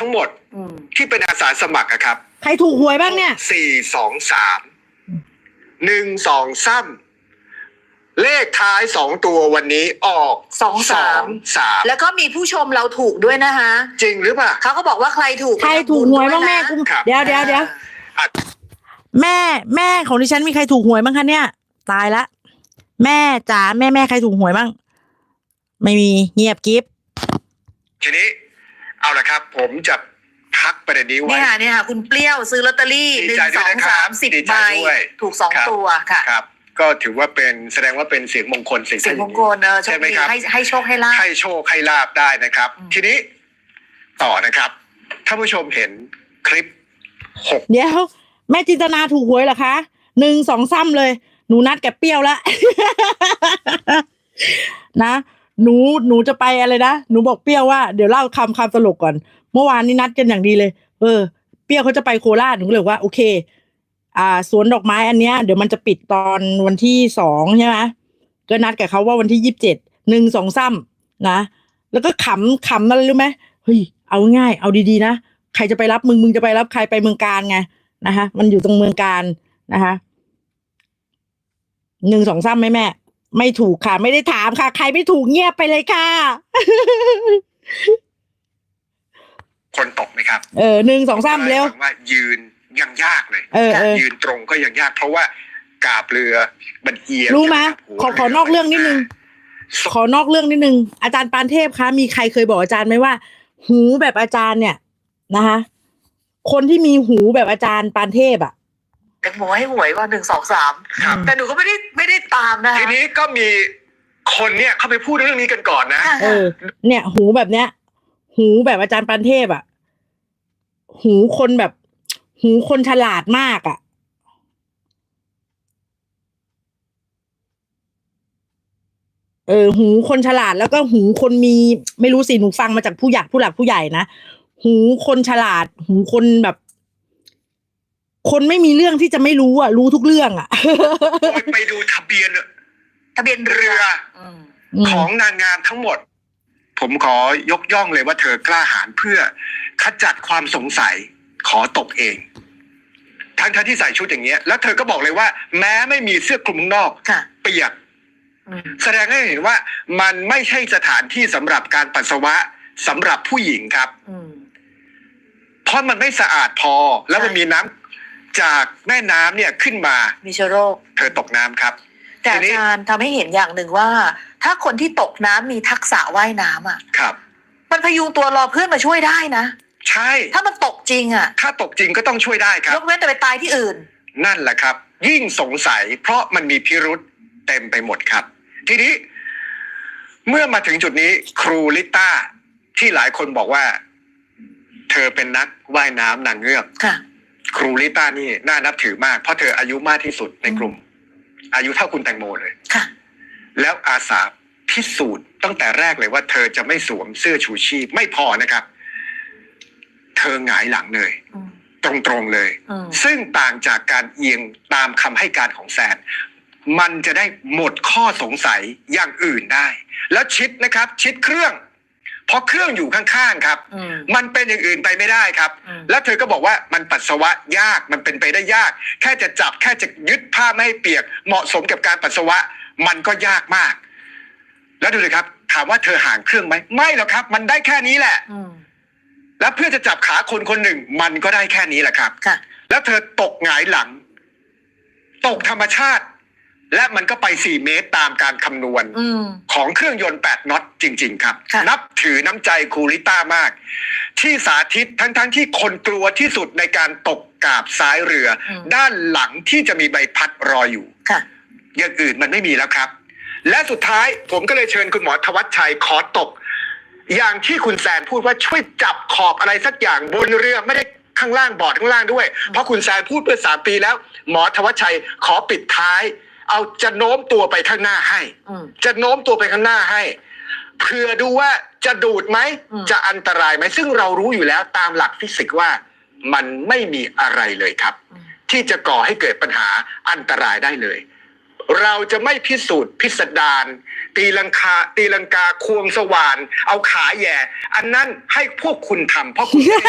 ทั้งหมดอืมที่เป็นอาสาสมัครอะครับใครถูกหวยบ้างเนี่ย สี่สองสามหนึ่งสองซ้ำเลขท้ายสองตัววันนี้ออกสองสาม สามแล้วก็มีผู้ชมเราถูกด้วยนะคะจริงหรือเปล่า เขาก็บอกว่าใครถูกใครถูกหวยบ้างแม่กูครับ เดี๋ยวเดี๋ยวเดี๋ยวอะแม่แม่ของดิฉันมีใครถูกหวยบ้างคะเนี่ย ตายละ แม่จ๋าแม่แม่ใครถูกหวยบ้าง ไม่มีเงียบกิฟทีนี้เอา ละครับ ผมจะพักประเด็นนี้ไว้ เนี่ยค่ะเนี่ยค่ะคุณเปรี้ยวซื้อลอตเตอรี่หดีนึ่งใจสด้วยองนะครับสามสิบดีใบใจด้วยถูกสองครับ ตัวค่ะครับ ก็ถือว่าเป็นแสดงว่าเป็นเสียงมงคลเสียงเสียงมงคลเออโชใช่คไหมดีครับ ให้ให้โชคให้ลาภ ให้โชคให้ลาบได้นะครับ อืม ทีนี้ต่อนะครับท่านผู้ชมเห็นคลิปหกเดี๋ยวแม่จินตนาถูกหวยเหรอคะหนึ่งสองซ้ำเลย หนูนัดแกบเปรี้ยวแล้ว นะ หนูหนูจะไปอะไรนะหนูบอกเปรี้ยวว่าเดี๋ยวเล่าคำคำตลกก่อน เมื่อวานนี้นัดกันอย่างดีเลย เออ เปรี้ยวเขาจะไปโคราชหนูก็เลยบอว่าโอเค อ่าสวนดอกไม้อันเนี้ยเดี๋ยวมันจะปิดตอนวันที่สองใช่ไหมก็นัดกับเขาว่าวันที่ยี่สิบเจ็ดหนึ่งสองซ้ำนะแล้วก็ขำขำอะไรรู้ไหมเฮ้ยเอาง่ายเอาดีๆนะใครจะไปรับมึงมึงจะไปรับใครไปเมืองการไงนะคะมันอยู่ตรงเมืองการนะคะหนึ่งสองซ้ำไหมแม่ ไม่ถูกค่ะ ไม่ได้ถามค่ะ ใครไม่ถูกเงียบไปเลยค่ะ คนตกไหมครับเออหนึ่งสองซ้ำเร็วหมายความว่ายืนยังยากเลยเออเออ ยืนตรงก็ยังยาก เพราะว่ากาบเรือมันเอียงรู้ไหมใช่บขอขอนอกเรื่องนิดนึง ขอนอกเรื่องนิดนึง อาจารย์ปานเทพคะ มีใครเคยบอกอาจารย์ไหมว่า หูแบบอาจารย์เนี่ยนะคะ คนที่มีหูแบบอาจารย์ปานเทพอะ แตงโมให้หวยว่าหนึ่งสองสามครับ แต่หนูก็ไม่ได้ไม่ได้ตามนะคะทีนี้ก็มีคนเนี่ยเข้าไปพูดเรื่องนี้กันก่อนนะค่ะเออ เนี่ย หูแบบเนี้ย หูแบบอาจารย์ปันเทพอะ หูคนแบบ หูคนฉลาดมากอะเออหูคนฉลาดแล้วก็หูคนมีไม่รู้สิหนูฟังมาจากผู้ใหญ่ผู้หลักผู้ใหญ่นะหูคนฉลาด หูคนแบบ คนไม่มีเรื่องที่จะไม่รู้อะ รู้ทุกเรื่องอะโดยไปดูทะเบียนทะเบียนเรืเรืออมของนางงามทั้งหมด ผมขอยกย่องเลยว่าเธอกล้าหาญเพื่อขจัดความสงสัยขอตกเอง ทั้งทที่ใส่ชุดอย่างเงี้ย แล้วเธอก็บอกเลยว่า แม้ไม่มีเสื้อคลุมข้างนอก ค่ะเปียก อืมแสดงให้เห็นว่ามันไม่ใช่สถานที่สำหรับการปัสสาวะสำหรับผู้หญิงครับ อืม เพราะมันไม่สะอาดพอ แล้วมันใช่ มีน้ำ จากแม่น้ำเนี่ยขึ้นมามีเชื้อโรค เธอตกน้ำครับ แต่ทีอานี้จารย์ทำให้เห็นอย่างหนึ่งว่า ถ้าคนที่ตกน้ำมีทักษะว่ายน้ำอะครับ มันพยุงตัวรอเพื่อนมาช่วยได้นะ ใช่ ถ้ามันตกจริงอะ ถ้าตกจริงก็ต้องช่วยได้ครัยบกเว้นแต่ไปตายที่อื่น นั่นแหละครับ ยิ่งสงสัยเพราะมันมีพิรุษเต็มไปหมดครับ ทีนี้ เมื่อมาถึงจุดนี้ครูลิต้าที่หลายคนบอกว่า เธอเป็นนักว่ายน้ำนางเงือกค่ะ ครูลิต้านี่น่านับถือมาก เพราะเธออายุมากที่สุดในกลุ่ม อายุเท่าคุณแตงโมเลย ค่ะ แล้วอาสาพิสูจน์ตั้งแต่แรกเลยว่าเธอจะไม่สวมเสื้อชูชีพไม่พอนะครับ เธอหงายหลังเลย อืม ตรงๆเลย อืม ซึ่งต่างจากการเอียงตามคำให้การของแซน มันจะได้หมดข้อสงสัยอย่างอื่นได้ แล้วชิดนะครับ ชิดเครื่อง เพราะเครื่องอยู่ข้างๆครับอืมมันเป็นอย่างอื่นไปไม่ได้ครับอืมแล้วเธอก็บอกว่ามันปัสสาวะยากมันเป็นไปได้ยาก แค่จะจับแค่จะยึดผ้าไม่ให้เปียก เหมาะสมกับการปัสสาวะ มันก็ยากมาก แล้วดูเลยครับ ถามว่าเธอห่างเครื่องไหมไม่หรอกครับ มันได้แค่นี้แหละอืมแล้วเพื่อจะจับขาคนคนหนึ่ง มันก็ได้แค่นี้แหละครับค่ะแล้วเธอตกหงายหลัง ตกธรรมชาติ และมันก็ไป 4 เมตรตามการคำนวณอืมของเครื่องยนต์ 8น็อตจริง ๆ ครับค่ะนับถือน้ำใจครูลิต้ามาก ที่สาธิตทั้งๆทที่คนกลัวที่สุดในการตกกาบซ้ายเรืออด้านหลังที่จะมีใบพัดรออยู่ค่ะอย่างอื่นมันไม่มีแล้วครับ และสุดท้ายผมก็เลยเชิญคุณหมอทวัชชัยขอตก อย่างที่คุณแซนพูดว่าช่วยจับขอบอะไรสักอย่างบนเรือไม่ได้ข้างล่างบอร์ดข้างล่างด้วย เพราะคุณแซนพูดเมื่อสามปีแล้ว หมอทวัชชัยขอปิดท้าย เอาจะโน้มตัวไปข้างหน้าให้ อืม จะโน้มตัวไปข้างหน้าให้เพื่อดูว่าจะดูดไหม อืม จะอันตรายไหม ซึ่งเรารู้อยู่แล้วตามหลักฟิสิกส์ว่า มันไม่มีอะไรเลยครับ อืม ที่จะก่อให้เกิดปัญหาอันตรายได้เลย เราจะไม่พิสูจน์พิสดารตีลังคาตีลังกาควงสว่าน เอาขาแหย่ อันนั้นให้พวกคุณทำเพราะคุณไม่ได้